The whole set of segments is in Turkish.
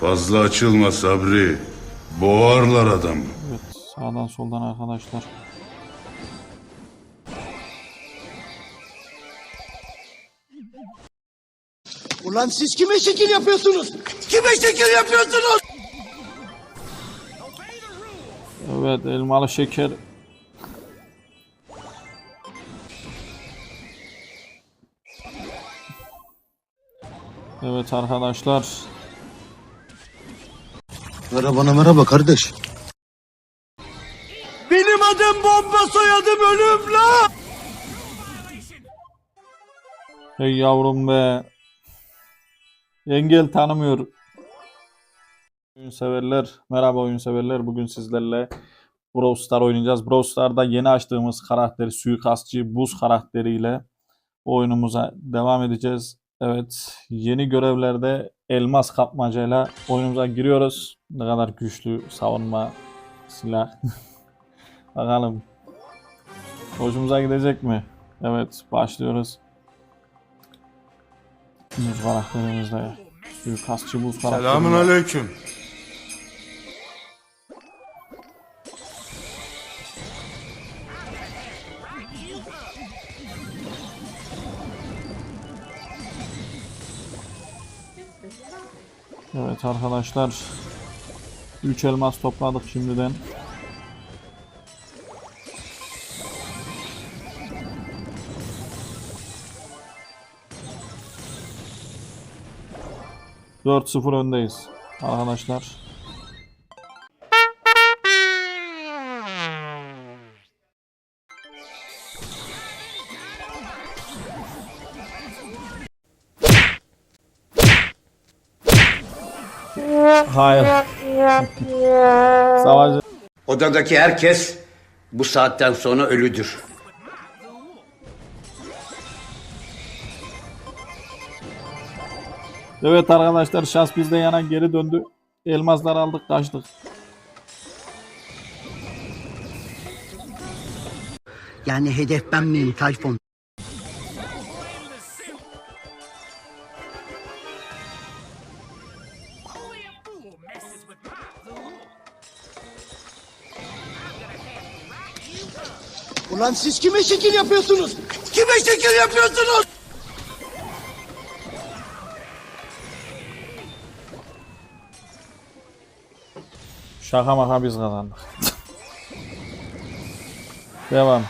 Fazla açılma Sabri. Boğarlar adamı. Evet sağdan soldan arkadaşlar. Ulan siz kime şekil yapıyorsunuz? Kime şekil yapıyorsunuz? Evet elmalı şeker. Evet arkadaşlar. Merhaba merhaba kardeş. Benim adım bomba soyadım ölüm la. Hey yavrum be. Engel tanımıyor. Oyun severler. Merhaba oyun severler. Bugün sizlerle Brawl Star oynayacağız. Brawl Star'da yeni açtığımız karakteri suikastçı buz karakteriyle oyunumuza devam edeceğiz. Evet, yeni görevlerde elmas kapmacayla oyunumuza giriyoruz. Ne kadar güçlü savunma silah. Bakalım. Hoşumuza gidecek mi? Evet, başlıyoruz. Buz karakterimizle. Suikastçı buz karakterimizle. Selamun aleyküm. Evet arkadaşlar. 3 elmas topladık şimdiden. Dört sıfır öndeyiz arkadaşlar. Hayır. Savaş Odadaki herkes bu saatten sonra ölüdür. Evet arkadaşlar şans bizde yana geri döndü. Elmaslar aldık kaçtık. Yani hedef ben miyim Tayfun? Ulan siz kime şekil yapıyorsunuz? Kime şekil yapıyorsunuz? Şaka maka biz kazandık. Devam.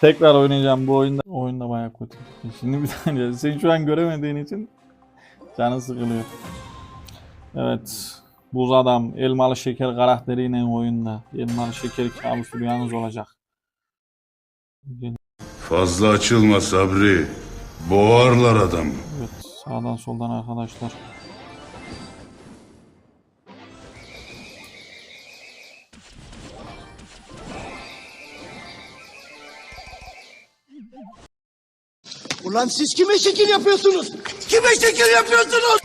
Tekrar oynayacağım bu oyunda. Oyunda bayağı kötü. Şimdi bir tane sen şu an göremediğin için canın sıkılıyor. Evet. Buz adam elmalı şeker karakteriyle oyunda. Elmalı şeker kabus rüyanız olacak. Fazla açılma Sabri. Boğarlar adamı. Evet sağdan soldan arkadaşlar. Ulan siz kime şekil yapıyorsunuz? Kime şekil yapıyorsunuz?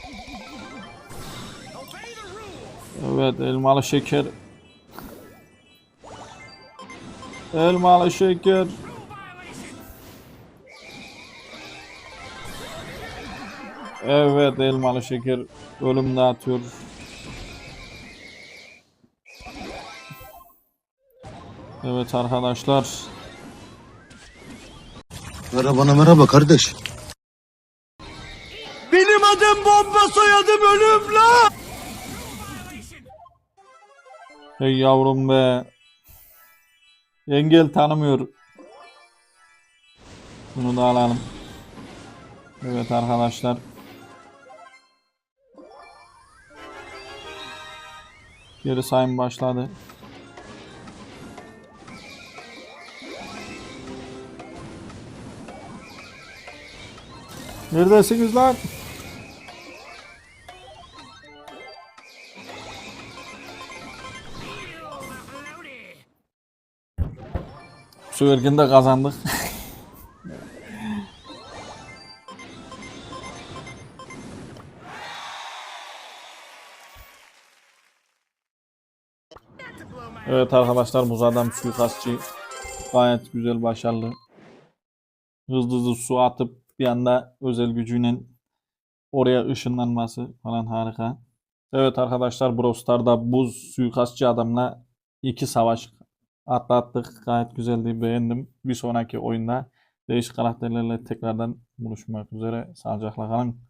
Evet elmalı şeker. Elmalı şeker. Evet elmalı şeker ölüm dağıtıyor. Evet arkadaşlar. Merhaba merhaba kardeş. Benim adım bomba soyadım ölüm la. Hey yavrum be. Engel tanımıyor. Bunu da alalım. Evet arkadaşlar. Geri sayım başladı. Neredesiniz lan? Su erkinde kazandık. evet arkadaşlar buz adam suikastçı gayet güzel başarılı. Hızlı hızlı su atıp bir anda özel gücüyle oraya ışınlanması falan harika. Evet arkadaşlar Brawl Stars'da buz suikastçı adamla iki savaş atlattık. Gayet güzeldi, beğendim. Bir sonraki oyunda değişik karakterlerle tekrardan buluşmak üzere. Sağlıcakla kalın.